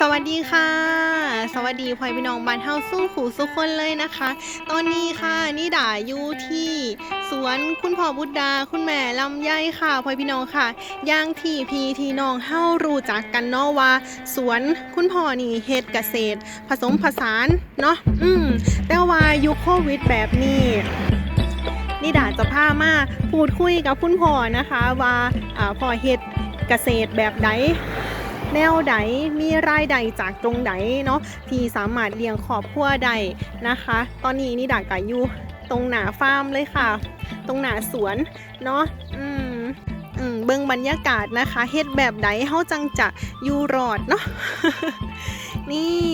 สวัสดีค่ะ สวัสดีพ่อยพี่น้องบ้านเฮาสู้ขู่สุกคนเลยนะคะ ตอนนี้ค่ะนี่ด่าอยู่ที่สวนคุณพ่อบุตรดา คุณแม่ลำไยค่ะพ่อยพี่น้องค่ะย่างที่พีที่น้องเฮารู้จักกันเนาะว่า สวนคุณพ่อนี่เฮ็ดเกษตร ผสมผสานเนาะอืมแต่ว่ายุคโควิดแบบนี้นี่ดาจะพามาพูดคุยกับคุณพ่อนะคะ ว่าอ่าพ่อเฮ็ดเกษตรแบบใด แนวใดมีรายได้จากตรงไหนเนาะที่สามารถเลี้ยงครอบครัวได้นะคะ ตอนนี้นี่ดากะอยู่ตรงหนาฟาร์มเลยค่ะ ตรงหนาสวนเนาะอืมอืมเบิ่งบรรยากาศนะคะเฮ็ดแบบใดเฮาจังจะอยู่รอดเนาะนี่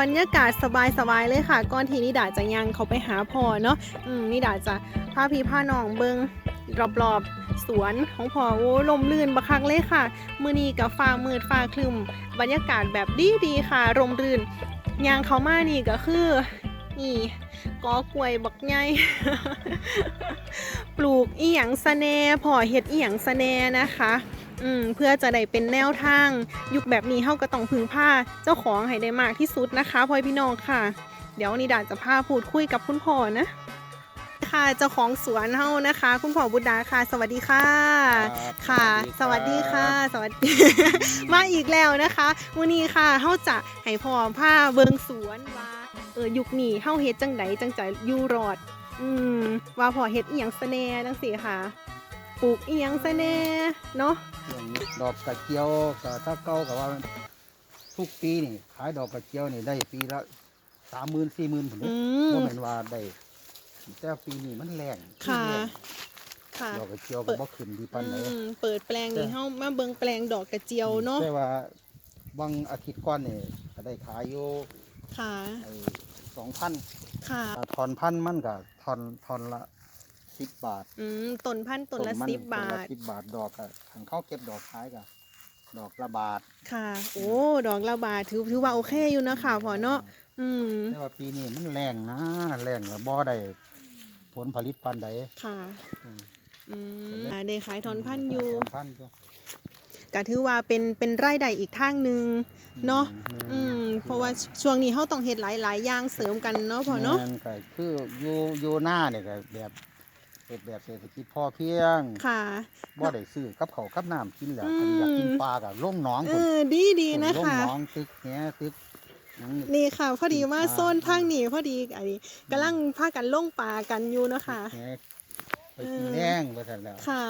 บรรยากาศสบายๆเลยค่ะ ก่อนที่นิดาจะยังเขาไปหาพ่อเนาะอืมนิดาจะพาพี่พาน้องเบิ่ง รอบๆ สวนของพ่อโอ้ลมลื่นบักคักเลยค่ะ มือนี้กับฟ้ามืดฟ้าคลึม บรรยากาศแบบดีดีๆค่ะร่มรื่นยางเขามานี่ก็คือนี่กอกล้วยบักใหญ่ปลูกอีหยังสะแหนพอเฮ็ดอีหยังสะแหนนะคะอืมเพื่อจะได้เป็นแนวทาง ยุคแบบนี้เฮาก็ต้องพึ่งพาเจ้าของให้ได้มากที่สุดนะคะพ่อพี่น้องค่ะ เดี๋ยวนิดาจะพาพูดคุยกับคุณพ่อนะ ค่ะ เจ้าของสวนเฮานะคะ คุณพ่อบุตรดาค่ะ สวัสดีค่ะค่ะสวัสดีค่ะสวัสดี มาอีกแล้วนะคะวันนี้ค่ะเฮาจะให้พ่อพาเบิงสวนว่าเออยุคนี้เฮาเฮ็ดจังไดจังจะอยู่รอด อืมว่าพ่อเฮ็ดอีหยังซะแน่จังซี่ค่ะ ปลูกอีหยังซะแน่เนาะ อย่างนี้ดอกกระเจียวก็ถ้าเก่ากับว่าทุกปีนี่ขายดอกกระเจียวนี่ได้ปีละสามหมื่นสี่หมื่นผมอืก็มเหมือนว่าได้ แต่ปีนี้มันแรงค่ะแรงค่ะ ดอกกระเจียวก็บ่ขึ้นดีปานไหนอืมเปิดแปลงนี่เฮามาเบิงแปลงดอกกระเจียวเนาะแต่ว่าบางอาทิตย์ก่อนนี่ก็ได้ขายอยู่ค่ะ ไอ้สองพันค่ะ ทอนพันมันก็ทอนทอนละสิบบาทอืมต้นพันธุ์ต้นละมัสิบบาต้นทละสิบบาทดอกก็ทางเขาเก็บดอกขายก็ดอกละบาทค่ะ โอ้ ดอกละบาทถือถือว่าโอเคอยู่นะคะพ่อเนาะ อืม แต่ว่าปีนี้มันแรงนะแรงแล้วบ่ได้ ผลผลิตปานใดค่ะอืมอืมอ่าได้ขายทอนพันธุ์อยู่ถอนพันธุ์อยู่ก็ถือว่าเป็นเป็นรายได้อีกทางหนึ่งเนาะอืมเพราะว่าช่วงนี้เขาต้องเฮ็ดหลายหลายๆอย่างเสริมกันเนาะพ่อเนาะแม่ก็คืออยู่อยู่หน้าเนี่ยก็แบบเฮ็ดแบบเศรษฐกิจพอเพียงค่ะ บ่ได้ซื้อกับเขาวกับน้ำกินแล้วอืมคันอยากกินปลาก็ลงหนองเอพุ่นอดีดีๆนะลงคะ หนองตึกแหตึกหยัง นี่นี่ค่ะ พอดีว่าอ่าโซนทางนี้พอดีอันนี้กำลังพากันลงป่ากันอยู่เนาะค่ะแหไปกินแรงไปซั่นแล้วค่ะ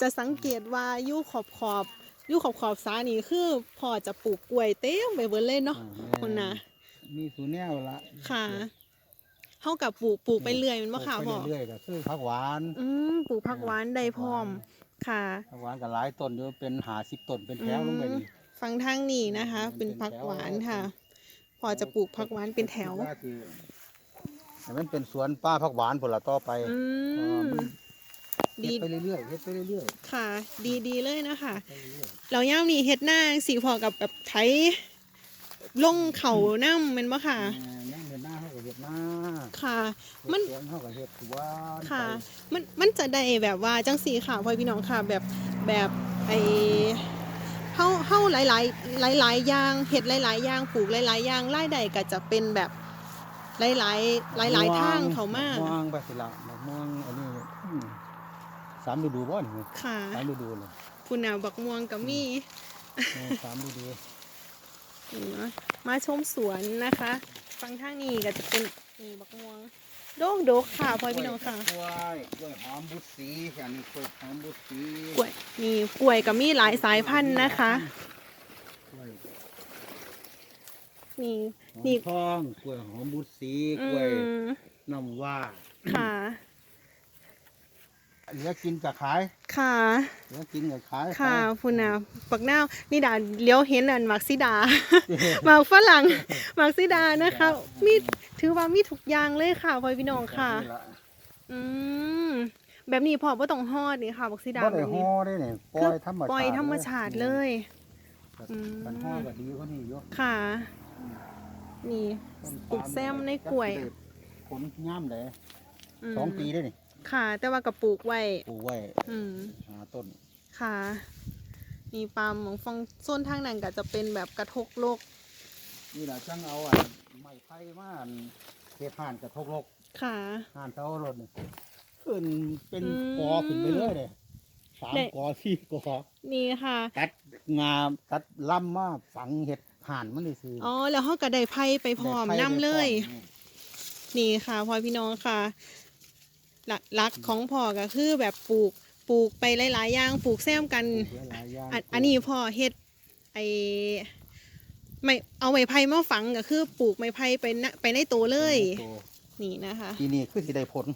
จะสังเกตว่าอยู่ขอบขอบๆอยู่ขอบขอบๆสานี่คือพอจะปลูกกล้วยเต็มไปเบิดเลยเนาะอ่าแม่คุณนะมีสูแนวละค่ะเท่ากับปลูกปลูกไปเรื่อยแมันบ่ค่ะปพ่อลูกไปเรื่อยๆก็คือผักหวานอืมปลูกผักหวานได้พร้อม ค่ะผักหวานก็หลายต้นอยู่เป็น50ต้นเป็นแถวลงไปนี่ฟังทางนี้นะคะ เป็นผักหวานค่ะ พอจะปลูกผักหวานเป็นแถวคิดาสิให้มันเป็นสวนป้าผักหวานผลละต่อไปอืเพราะว่ามมันดีเฮ็ดไปเรื่อยๆเฮ็ดไปเรื่อยค่ะ ดีดีเลยนะคะๆไปเรื่อยเราย่ามนี่เฮ็ดหน้าสีพอกับแบบไถลงเขาน้ำแมันบ่ค่ะๆแม่ยังเฮ็ดหน้าเฮาก็เฮ็ดหน้าค่ะ มันเฮ็ดสวนเฮาก็เฮ็ดสวนค่ะไปมัน มันจะได้แบบว่าจังสีค่ะพ่อพี่น้องค่ะ แบบ แบบไอ เฮาเฮาหลายหลายหลายหลายๆอย่างเห็ดหลายหลายๆอย่างปลูกหลายหลายๆอย่างรายได้ก็จะเป็นแบบหลายหลายหลายหลายๆทางเขามาะม่วงไปสิละมะม่วงอันนี้อืมสามฤดูบ่นี่ค่ะสามฤดูเลยคุณน่ะบักม่วงก็มีเออสามฤดูอืมมาชมสวนนะคะ ฟังทางนี้ก็จะเป็นนี่บักม่วง โดกโดกค่ะพ่อพี่น้องค่ะกล้วยกล้วยหอมบุษีอันนี้กล้วยหอมบุษีกล้วยมีกล้วยก็มีหลายสายพันธุ์นะคะกล้วยนี่หอมนี่ทองกล้วยหอมบุษีอืกล้วยมน้ำว่าค่ะเหลือกินกับขาย ค่ะเหลือกินกับขาย ค่ะไปคุณน่ะปักหน้าวนี่ดาเลี้ยวเห็นอันมักซิดาหมากฝรั่งหมากซิดานะคะ มี ถือว่ามีทุกอย่างเลยค่ะพ่อพี่น้องค่ะ นี่ล่อืมแบบนี้พอบ่ต้องฮอดนี่ค่ะบักซิดาบ่แบได้บห่นี้อได้เนี่ยปล่อยธรรมชาติปล่อยธรรมชาติเลยแบบอืมกันห่อก็ดีกว่านี่อยู่ค่ะ นี่ต้นปลูกแซมในกล้วยจัผลงามเลยมสองปีได้นี่ค่ะ แต่ว่าก็ปลูกไว้ ปลูกไว้อืม หาต้นค่ะ มีปาล์มของฟังโซนทางนั้นก็จะเป็นแบบกระทกโลก นี่แหละจังเอาอะไม้ไผ่มาอันเฮ็ดห่านกระทกลกค่ะ ห่านเตารถนี่ขึ้นเป็นอืม กอขึ้นไปเรื่อยเลยสามได้กอสี่กอนี่ค่ะ ตัดงาตัดลำมาฝังเห็ดห่านมันเลยซื้ออ๋อ แล้วเขาก็ได้ไพ่ไปพร้อมได้ไผ่นํเลย ได้พร้อม นี่ค่ะพ่อพี่น้องค่ะหลักหลักของพ่อก็คือแบบปลูกปลูกไปหลายๆอย่างปลูกแซมกันเดี๋ยวหลายอย่างอันอันนี้พ่อเฮ็ดไอ ไม่เอาไม้ไผ่มาฝังก็คือปลูกไม้ไผ่ไปนะไปในตัวเลย โตนี่นะคะปีนี้คือสิได้ผล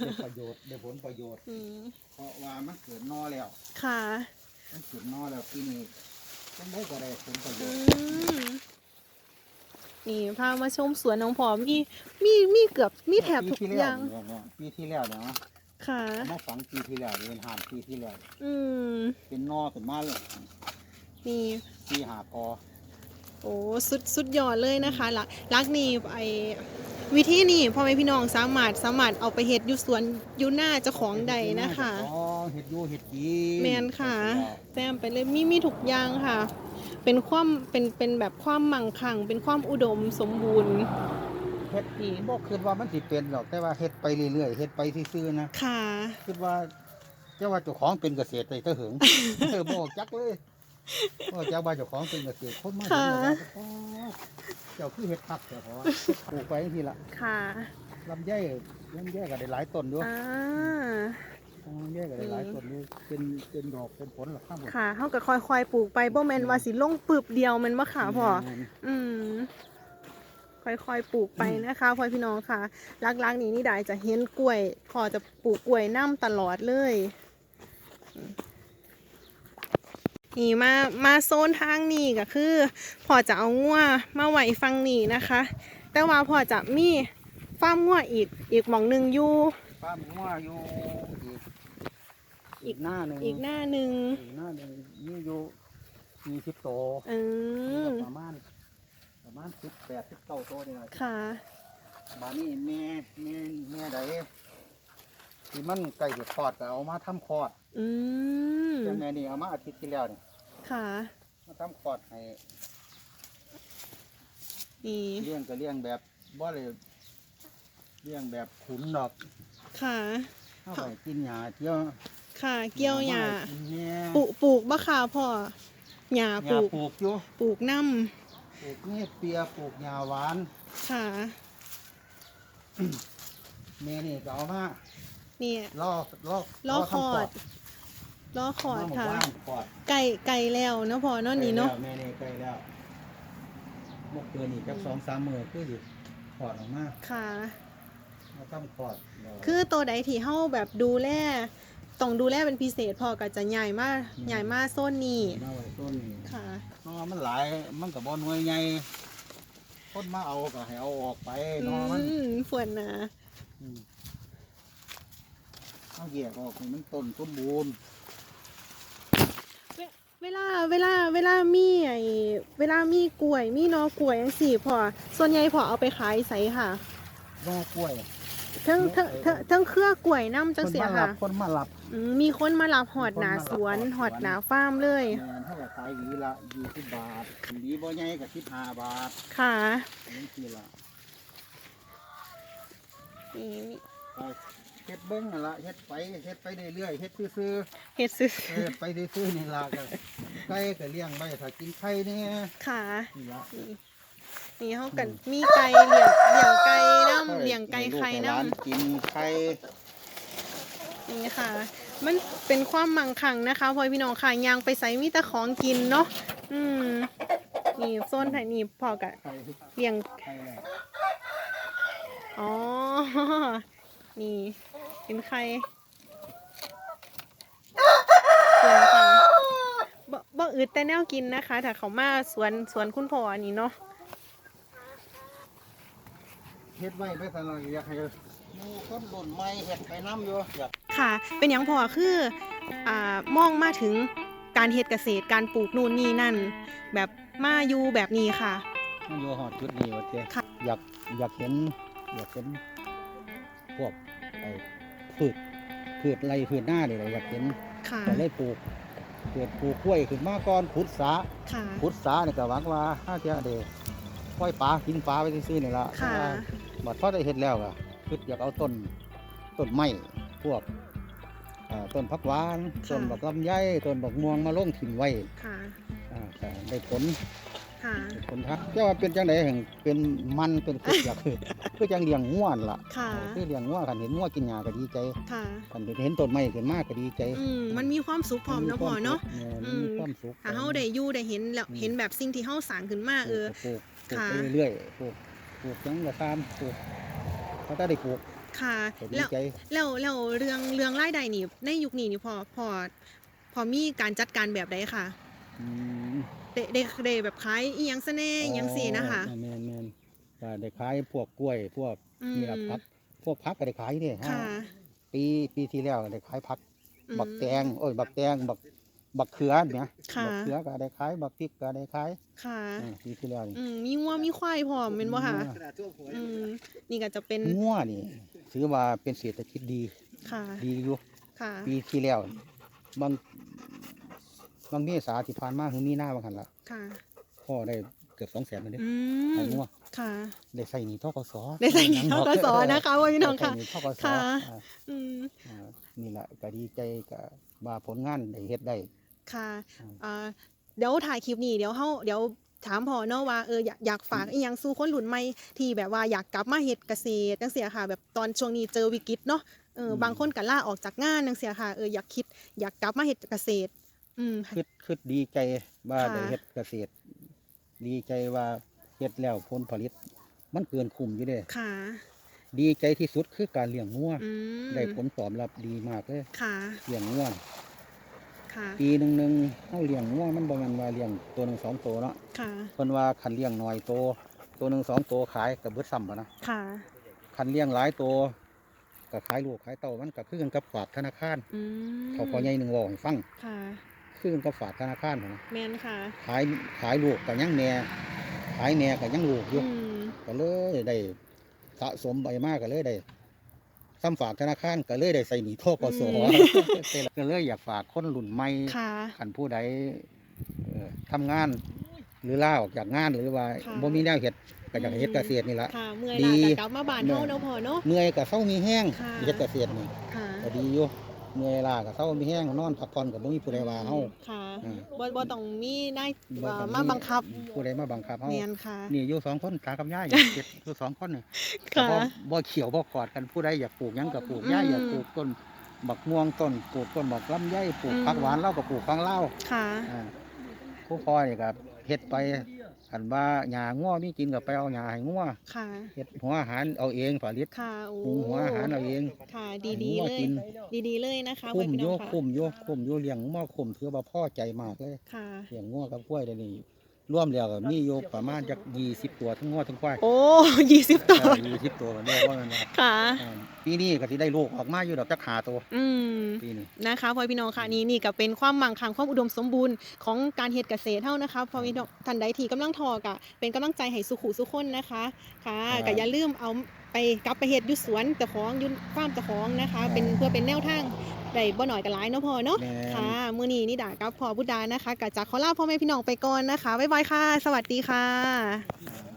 ได้ประโยชน์ได้ผลประโยชน์ อืมเพราะว่ามันเกิดนอแล้ว ค่ะ มันเกิดนอแล้วปีนี้ต้องได้ก็ได้ผลประโยอืชน์มนี่พามาชมสวนน้องพอมีมีมีเกือบมีแถบทุกปีที่อแล้วย่างเนี่ยเนี่ยปีที่แล้วเนี่ยนะค่ะ เอามาฝังปีที่แล้วเป็นห่านปีที่แล้วอืมเป็นนอขึ้นมาเลยนี่ปีหากอ โอ้สุดสุดยอดเลยนะคะหลักหลักนี่ไอวิธีนี่พ่อแม่พี่น้องสามารถสามารถเอาไปเฮ็ดอยู่สวนอยู่หน้าเจ้าของใดนะคะอ๋อเห็ดอยูเห็ดกินแมนค่ะแซมไปเลยมีมีทุกอย่างค่ะ เป็นความเป็นเป็นแบบความมั่งคั่ง เป็นความอุดมสมบูรณ์เห็ดอีบ่คิดว่ามันสิเป็นหรอกแต่ว่าเห็ดไปเรื่อยๆเห็ดไปซื่อๆนะค่ะคิดว่าเจ้าว่าเจ้าของเป็นเกษตรไปเถอะหึงเออบอกจักเลย ว่าเจ้าว่าเจ้าของเป็นเกษตรคนมาเห็นแล้วว่าอ๋อเจ้าคือเห็ดพักเจ้าของปลูกไปทีละค่ะลำไยลำไยก็ได้หลายต้นด้วยอ่าลำไยก็ได้หลายต้นด้วยเป็นเป็นดอกเป็นผลหรอกครับผมค่ะเฮาก็ค่อยๆปลูกไปบ่แม่นว่าสิลงปึบเดียวแมันบ่ค่ะพ่ออืมค่อยๆ ปลูกไปนะคะพ่อพี่น้องค่ะลักๆ นี้นี่ได้จะเห็นกล้วย พอจะปลูกกล้วยน้ำตลอดเลย นี่มามาโซนทางนี้ก็คือพอจะเอางัวมาไว้ฟังนี้นะคะ แต่ว่าพอจะมีฟาร์มงัวอีกอีกหมองหนึ่งอยู่ป้าหมูว่าอยู่อีกอีอีกกหน้าหนึ่งอีกหน้าหนึ่งอีกหน้าหนึ่งนี่อยู่สี่สิบโตอืมประมาณประมาณสิบแปดสิบเก้าโตนี่แหละค่ะ บานนี้แม่แม่แม่ใด ที่มันใกล้จะคลอดก็เอามาทำคลอดอืมแต่แม่นี่เอามาอาทิตย์ที่แล้วนี่ค่ะ มาทำคลอดให้นี่เลี้ยงก็เลี้ยงแบบบ่เลยเลี้ยงแบบขุนดอกค่ะเข้าไปกินหญ้าเที่ยวค่ะ เกี่ยวหญ้ากินแหน่ปลูกปลูกบะค่ะพ่อหญ้าหปญ้าลูกปลูกอยู่ปลูกน้ปลูกเนเปียปลูกหญ้าหวานำค่ะแม่นี่ก็เอามา นี่ล่อล่อล้อคอทำดล้อคอดมาหมู่ค่ะบ้านคอดไก่ไก่แล้วเนาะพ่อเนาะนี่เนาะใกล้แล้วแม่นี่ใกล้แล้วมกเกินอีกจักสองสามมือคือสิคลอดออกมาค่ะมาทำคลอดแล้วคือตัวใดที่เฮาแบบดูแลต้องดูแลเป็นพิเศษพ่อก็จะใหญ่มากใหญ่มากโซนนี้มาไว้ต้นนี้ค่ะเนาะมันหลายมันกับบอหน่วยใหญ่คนมาเอาก็ให้เอาออกไปอืเนาะมันมฝวนนะ อืม เอาแยกออกให้มันต้นสมบูรณ์เวลาเวลาเวลามีไอเวลามีกล้วยมีหนอกล้วยจังซี่พอส่วนใหญ่พอเอาไปขายไสค่ะนอกล้วยทั้งทั้งทั้งเทั้งเครือกล้วยน้ำจังเสียค่ะคนมารับอืมมีคนมารับหอดหนาสวนหอดหนาฟาร์มเลยแมนเท่ากับขายหวีละยี่สิบบาทหวีบ่ใหญ่กับสิบห้าบาทค่ะนี่คือละนี่ เฮ็ดเบิ้งนั่นละเฮ็ดไปเฮ็ดไปเรื่อยๆเฮ็ดซื่อเฮ็ดซื้อๆเฮ็ดไปซื่อๆนี่ละก็ไก่ก็เลี้ยงไว้ถ้ากินไข่เนี่ยค่ะ นี่ละ นี่นี่เขากันมีไก่เลี้ยงเลี้ยงไก่น้ำเลี้ยงไก่ไข่ให้น้ลูกให้หลานกินไข่ำนี่ค่ะ มันเป็นความมั่งคั่งนะคะพ่อพี่น้องค่ะยางไปใส่มีแต่ของกินเนาะ อืม นี่โซนไทยนี่พอกะไข่เลี้ยง ไข่แหละอ๋อ นี่ เป็นไข่ส่วนค่ะบ่บ่อึดแต่แนวกินนะคะ ถ้าเขามาสวนสวนคุณพ่ออันนี้เนาะเฮ็ดไว้ไปซั่นล่ะอยากให้หมู่คนรุ่นใหม่เฮ็ดไปนํอยู่อยากค่ะ เป็นอย่างพอคืออ่ามองมาถึงการเฮ็ดเกษตรการปลูกนู่นนี่นั่น แบบมาอยู่แบบนี้ค่ะมันอยู่ฮอดจุดนี้ว่าเจ้ค่ะอยากอยากเห็นอยากเห็นพวกไอ้ พืชพืชไรพืชหน้านี่แหละอยากเห็นค่ะก็เลยปลูกเกิดปลูกกล้วยขึ้นมาก่อนขุดสาค่ะ ขุดสานี่ก็หวังว่าถ้าจะได้ปล่อยปลากินปลาไปซื้อๆนี่ละค่ะบัดพอได้เฮ็ดแล้วก็คืออยากเอาต้นต้นไม้พวกอ่าต้นพักหวานต้นบักลำไยต้นบักม่วงมาลงถิ่นไว้ค่ะ อ่าก็ได้ผล ค่ะผลทักเจ้าว่าเป็นจังไดแห่งเป็นมันเป็นคืออยากคือคือจังเลี้ยงง่วนล่ะค่ะ คือเลี้ยงง่วคันเห็นง่วกินหญ้าก็ดีใจค่ะ คันเห็นต้นไม้ขึ้นมาก็ดีใจอืมมันมีความสุขพร้อมเนาะพ่อเนาะมันมีความสุขถ้าเฮาได้อยู่ได้เห็นแล้วอืมเห็นแบบสิ่งที่เฮาสร้างขึ้นมาเออ ปลูกปลูกค่ะ ไปเรื่อยๆปลูกปลูกจังก็ตามปลูกเขาถ้าได้ปลูกค่ะ ก็ดีแล้วใจ แล้วแล้วเรื่องเรื่องรายได้นี่ในยุคนี้นี่พอพอพอมีการจัดการแบบใดค่ะ อืมได้ได้ได้แบบขายอีหยังซะแน่อีหยังสินะคะอ๋อแม่นแม่นก็ได้ขายพวกกล้วยพวกอืมนี่ละพักพวกพักก็ได้ขายนี่ฮะค่ะปีปีที่แล้วก็ได้ขายพักอืมบักแตงโอ้ยบักแตงบักบักเขือเนี่ยค่ะบักเขือก็ได้ขายบักพริกก็ได้ขายค่ะอืมปีที่แล้วนี่อืมมีวัวมีควายพร้อมเป็นบ่ค่ะอืมนี่ก็จะเป็นงัวนี่ถือว่าเป็นเศรษฐกิจดี ค่ะ ดีอยู่ค่ะปีที่แล้วบาง บางเมษาที่ผ่านมาคือมีหน้าบางหันละค่ะ พ่อได้เกือบสองแสนเลยเด้อืขายมงัวค่ะ ได้ใส่หนีทกศได้ใส่หนี้ทกสนะคะว่าพี่น้องค่ะ ได้ใส่หนี้ทกศค่ะ อ่าอืม อ่านี่แหละก็ดีใจกับว่าผลงานได้เฮ็ดได้ ค่ะอืม อ่าเดี๋ยวถ่ายคลิปนี้เดี๋ยวเฮาเดี๋ยวถามพอเนาะว่าเอออยากอยากฝากอีหยังสู่คนรุ่นใหม่ที่แบบว่าอยากกลับมาเฮ็ดเกษตรจังซี่ค่ะ แบบตอนช่วงนี้เจอวิกฤตเนาะเอออบางคนก็ลาออกจากงานจังซี่ค่ะเอออยากคิดอยากกลับมาเฮ็ดเกษตร อืมคือคือดีใจว่าค่ะ ได้เฮ็ดเกษตร ดีใจว่าเฮ็ดแล้วผลผลิต มันเกินคุ้มอยู่เด้ค่ะดีใจที่สุดคือการเลี้ยงงัวอืมได้ผลตอบรับดีมากเลยค่ะเลี้ยงงัวค่ะปีหนึงหนึงเฮาเลี้ยงงัวมันบ่แม่นว่าเลี้ยงตัวหนึงสองตัวเนาะค่ะเพิ่นว่าคันเลี้ยงน้อยตัวตัวหนึงสองตัวขายก็เบิดซ้ำบ่นะค่ะคันเลี้ยงหลายตัวก็ขายลูกขายเต้ามันก็คือกันกับฝากธนาคารอืมเขาพอใหญ่หนึงเว้าให้ฟัง ค่ะ คือกันกับฝากธนาคารหั้นนะแม่นค่ะ ขายขายลูกก็ยังแม่ขายแม่ก็ยังลูกอยู่อืมก็เลยได้สะสมใบมากก็เลยได้ซ้ำฝากธนาคารก็เลยได้ใส่หนีโทกสก็เลยอยากฝากคนรุ่นใหม่ ค่ะ ขันผู้ใดเอ่อทำงาน หรือลาออกจากงานหรือว่าค่ะ บ่มีแนวเฮ็ดก็อยากเฮ็ดอืมเกษตรนี่ละ ค่ะ เมื่อยดี ลาก็กลับมาบ้านเฮาเนาะพ่อเนาะ เมื่อยก็เศร้ามีแห้งค่ะ เฮ็ดเกษตรนี่ค่ะ ก็ดีอยู่ เมื่อยลาก็เศร้ามีแห้งนอนพักผ่อนก็บ่มีผู้ใดว่าเฮาค่ะอืมบ่บ่ต้องมีนายบ่เอ่อต้องมาบังคับผู้ใดมาบังคับเฮาเนียนค่ะ นี่อยู่สองคนตากับย่าอยากเก็บ อยู่สองคนนี่ค่ะแต่บ่บ่เขียวบ่กอดกันผู้ใดอยากปลูกหยังก็ปลูกอืมย่าอยากปลูกต้นบักม่วงต้นปลูกต้นบักลำไยปลูกอืม ผักหวานเราก็ปลูกฟังเล่าวค่ะ อ่าผู้พ่อนี่ก็เฮ็ดไป อันว่าหญ้างัวมีกินก็ไปเอาหญ้าให้งัวค่ะ เฮ็ดหัวอาหารเอาเองผลิตค่ะโอ้ปรุงหัวอาหารเอาเองค่ะให้ดีงัวๆเลยกินดีๆ เลยนะคะคุ้มพี่โยน้องค่ะคุ้มโยคุ้มโยเลี้ยงงัวคุ้มถือว่าพ่อใจมากเลยค่ะ เลี้ยงงัวกับกล้วยเดี๋ยวนี้ รวมแล้วก็มีอยู่ประมาณจัก20ตัวทั้งงัวทั้งควายโอ้ยี่สิบตัวยี่สิบตัวกันได้ว่ามันว่าค่ะอ่าปีนี้ก็สิได้ลูกออกมาอยู่ดอกจักหาตัวอืมปีนี้นะคะพ่อพี่น้องค่ะนี่นี่ก็เป็นความมั่งคั่งความอุดมสมบูรณ์ของการเฮ็ดเกษตรเท่านะคะพ่อพี่น้องท่านใดที่กำลังทอกะเป็นกำลังใจให้สุขุสุขคนนะคะค่ะก็อย่าลืมเอาไปกลับไปเฮ็ดอยู่สวนเจ้าของอยู่ฟาร์มเจ้าของนะคะ เป็นเพื่อเป็นแนวทาง ได้บ่หน่อยก็หลายเนาะพ่อเนาะแม่น ค่ะมื้อนี้นี่ด่ากับพ่อบุดานะคะก็จะขอลาพ่อแม่พี่น้องไปก่อนนะคะบ๊ายบายค่ะ สวัสดีค่ะอ่า